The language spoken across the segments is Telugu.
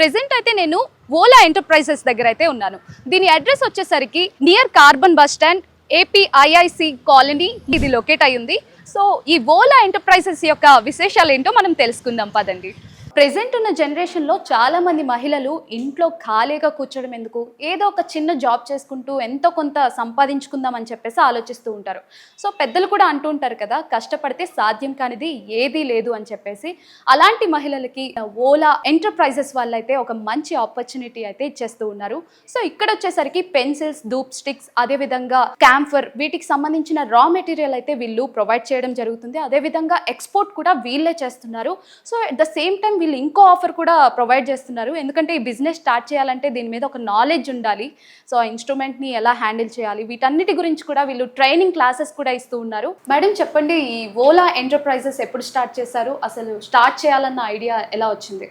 ప్రెసెంట్ అయితే నేను ఓలా ఎంటర్ప్రైజెస్ దగ్గర అయితే ఉన్నాను. దీని అడ్రస్ వచ్చేసరికి near carbon bus stand APIIC colony ఇది లొకేట్ అయి ఉంది సో ఈ ఓలా ఎంటర్ప్రైజెస్ యొక్క విశేషాలు ఏంటో మనం తెలుసుకుందాం పదండి. ప్రెసెంట్ ఉన్న జనరేషన్లో చాలా మంది మహిళలు ఇంట్లో ఖాళీగా కూర్చోడం ఎందుకు? ఏదో ఒక చిన్న జాబ్ చేసుకుంటూ ఎంతో కొంత సంపాదించుకుందాం అని చెప్పేసి ఆలోచిస్తూ ఉంటారు. సో పెద్దలు కూడా అంటూ ఉంటారు కదా కష్టపడితే సాధ్యం కానిది ఏదీ లేదు అని చెప్పేసి. అలాంటి మహిళలకి ఓలా ఎంటర్ప్రైజెస్ వాళ్ళైతే ఒక మంచి ఆపర్చునిటీ అయితే ఇచ్చేస్తూ ఉన్నారు. సో ఇక్కడ వచ్చేసరికి పెన్సిల్స్ ధూప్ స్టిక్స్ అదేవిధంగా క్యాంఫర్ వీటికి సంబంధించిన రా మెటీరియల్ అయితే వీళ్ళు ప్రొవైడ్ చేయడం జరుగుతుంది. అదేవిధంగా ఎక్స్పోర్ట్ కూడా వీళ్ళే చేస్తున్నారు. So at the same time వీళ్ళు ఇంకో ఆఫర్ కూడా ప్రొవైడ్ చేస్తున్నారు. ఎందుకంటే ఈ బిజినెస్ స్టార్ట్ చేయాలంటే దీని మీద ఒక నాలెడ్జ్ ఉండాలి. సో ఆ ఇన్స్ట్రుమెంట్ని ఎలా హ్యాండిల్ చేయాలి? వీటన్నిటి గురించి కూడా వీళ్ళు ట్రైనింగ్ క్లాసెస్ కూడా ఇస్తూ ఉన్నారు. మేడం చెప్పండి ఈ ఓలా ఎంటర్ప్రైజెస్ ఎప్పుడు స్టార్ట్ చేశారు? అసలు స్టార్ట్ చేయాలన్న ఐడియా ఎలా వచ్చింది?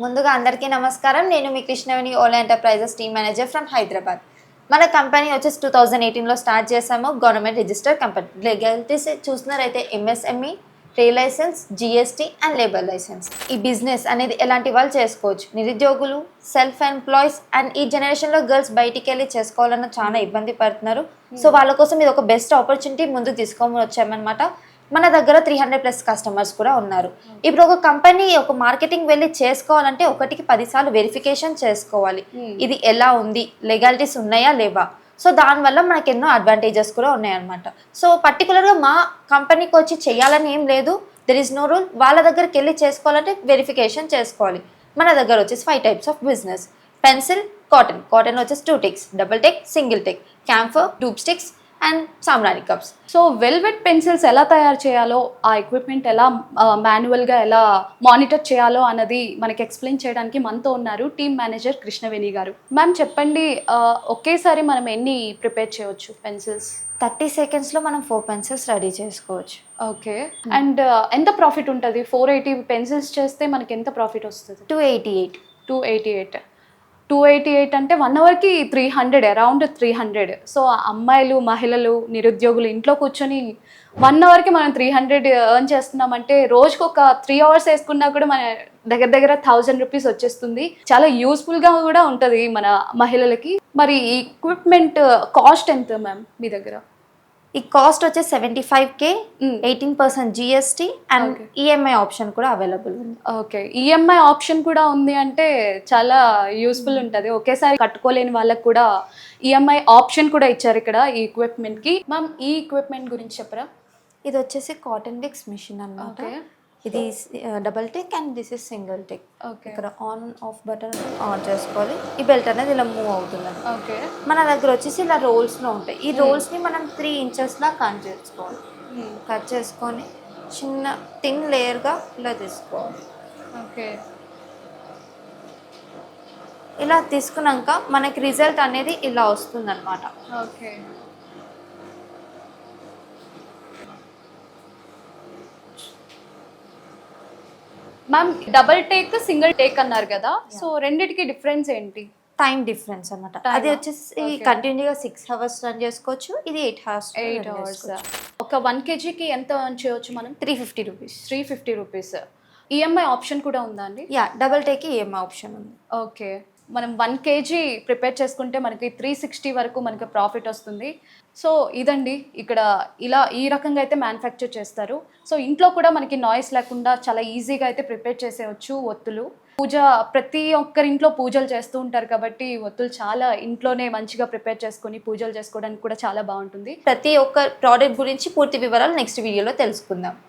ముందుగా అందరికీ నమస్కారం. నేను మీ Krishnaveni Ola enterprises team manager from Hyderabad. మన కంపెనీ వచ్చేసి టూ థౌజండ్ ఎయిటీన్లో స్టార్ట్ చేసాము government register company. Legalities చూస్తున్నారైతే MSME trade licence GST and labour licence ఈ బిజినెస్ అనేది ఎలాంటి వాళ్ళు చేసుకోవచ్చు? నిరుద్యోగులు సెల్ఫ్ ఎంప్లాయీస్ అండ్ ఈ జనరేషన్లో గర్ల్స్ బయటికి వెళ్ళి చేసుకోవాలన్న చాలా ఇబ్బంది పడుతున్నారు. సో వాళ్ళ కోసం ఇది ఒక బెస్ట్ ఆపర్చునిటీ ముందుకు తీసుకొని వచ్చామన్నమాట. మన దగ్గర త్రీ హండ్రెడ్ ప్లస్ కస్టమర్స్ కూడా ఉన్నారు. ఇప్పుడు ఒక కంపెనీ ఒక మార్కెటింగ్ వెళ్ళి చేసుకోవాలంటే ఒకటికి పదిసార్లు వెరిఫికేషన్ చేసుకోవాలి. ఇది ఎలా ఉంది? లెగాలిటీస్ ఉన్నాయా? లేవా? సో దానివల్ల మనకు ఎన్నో అడ్వాంటేజెస్ కూడా ఉన్నాయన్నమాట. సో పర్టికులర్గా మా కంపెనీకి వచ్చి చేయాలని ఏం లేదు. దెర్ ఇస్ నో రూల్ వాళ్ళ దగ్గరికి వెళ్ళి చేసుకోవాలంటే వెరిఫికేషన్ చేసుకోవాలి. మన దగ్గర వచ్చేసి five types of business pencil cotton cotton వచ్చేసి two techs double tech single tech camphor tube sticks and సామ్రాని cups. So velvet pencils ఎలా తయారు చేయాలో ఆ ఎక్విప్మెంట్ ఎలా మాన్యువల్గా ఎలా మానిటర్ చేయాలో అన్నది మనకి ఎక్స్ప్లెయిన్ చేయడానికి మనతో ఉన్నారు టీమ్ మేనేజర్ కృష్ణవేణి గారు. మ్యామ్ చెప్పండి ఒకేసారి మనం ఎన్ని ప్రిపేర్ చేయవచ్చు పెన్సిల్స్ థర్టీ సెకండ్స్లో మనం ఫోర్ పెన్సిల్స్ రెడీ చేసుకోవచ్చు. ఓకే. అండ్ ఎంత ప్రాఫిట్ ఉంటుంది? ఫోర్ ఎయిటీ పెన్సిల్స్ చేస్తే మనకి ఎంత ప్రాఫిట్ వస్తుంది? Two eighty eight two eighty eight two eighty eight అంటే one అవర్కి three hundred around three hundred. So అమ్మాయిలు మహిళలు నిరుద్యోగులు ఇంట్లో కూర్చొని వన్ అవర్కి మనం త్రీ హండ్రెడ్ ఎర్న్ చేస్తున్నామంటే రోజుకి ఒక త్రీ అవర్స్ వేసుకున్నా కూడా మన దగ్గర దగ్గర థౌజండ్ రూపీస్ వచ్చేస్తుంది. చాలా యూస్ఫుల్గా కూడా ఉంటుంది మన మహిళలకి. మరి ఈ ఎక్విప్మెంట్ కాస్ట్ ఎంత మ్యామ్ మీ దగ్గర? ఈ కాస్ట్ వచ్చేసి seventy five K Mm. Eighteen percent GST and. EMI option కూడా అవైలబుల్ ఉంది. ఓకే ఈఎంఐ ఆప్షన్ కూడా ఉంది అంటే చాలా యూస్ఫుల్ ఉంటుంది. ఒకేసారి కట్టుకోలేని వాళ్ళకి కూడా ఈఎంఐ ఆప్షన్ కూడా ఇచ్చారు ఇక్కడ ఈ equipment కి. మ్యామ్ ఈ ఎక్విప్మెంట్ గురించి చెప్పరా? ఇది వచ్చేసి కాటన్ బిక్స్ మిషన్ అన్నమాట. ఓకే ఇది double take and this is single take okay ఇక్కడ ఆన్ ఆఫ్ బటన్ ఆన్ చేసుకోవాలి. ఈ బెల్ట్ అనేది ఇలా మూవ్ అవుతుంది ఓకే మన దగ్గర వచ్చేసి ఇలా రోల్స్లో ఉంటాయి. ఈ రోల్స్ని మనం త్రీ ఇంచెస్లా కట్ చేసుకోవాలి. కట్ చేసుకొని చిన్న థిన్ లేయర్గా ఇలా తీసుకోవాలి. ఓకే ఇలా తీసుకున్నాక మనకి రిజల్ట్ అనేది ఇలా వస్తుందన్నమాట. Okay ma'am double take single take అన్నారు కదా. సో రెండిటికి డిఫరెన్స్ ఏంటి? టైం డిఫరెన్స్ అన్నమాట. Time అది? వచ్చేసి. కంటిన్యూగా సిక్స్ అవర్స్ రన్ చేసుకోవచ్చు. ఇది ఎయిట్ అవర్స్ ఎయిట్ అవర్స్ ఒక వన్ కేజీకి ఎంత చేయొచ్చు మనం? Three fifty rupees three fifty rupees EMI option కూడా ఉందా అండి? యా డబల్ టేక్ ఏం ఆప్షన్ ఉంది. ఓకే మనం వన్ కేజీ ప్రిపేర్ చేసుకుంటే మనకి త్రీ సిక్స్టీ వరకు మనకి ప్రాఫిట్ వస్తుంది. సో ఇదండి ఇక్కడ ఇలా ఈ రకంగా అయితే మ్యానుఫ్యాక్చర్ చేస్తారు. సో ఇంట్లో కూడా మనకి నాయిస్ లేకుండా చాలా ఈజీగా అయితే ప్రిపేర్ చేసేయచ్చు ఒత్తులు. పూజ ప్రతి ఒక్కరి ఇంట్లో పూజలు చేస్తూ ఉంటారు కాబట్టి ఒత్తులు చాలా ఇంట్లోనే మంచిగా ప్రిపేర్ చేసుకొని పూజలు చేసుకోవడానికి కూడా చాలా బాగుంటుంది. ప్రతి ఒక్క ప్రోడక్ట్ గురించి పూర్తి వివరాలు నెక్స్ట్ వీడియోలో తెలుసుకుందాం.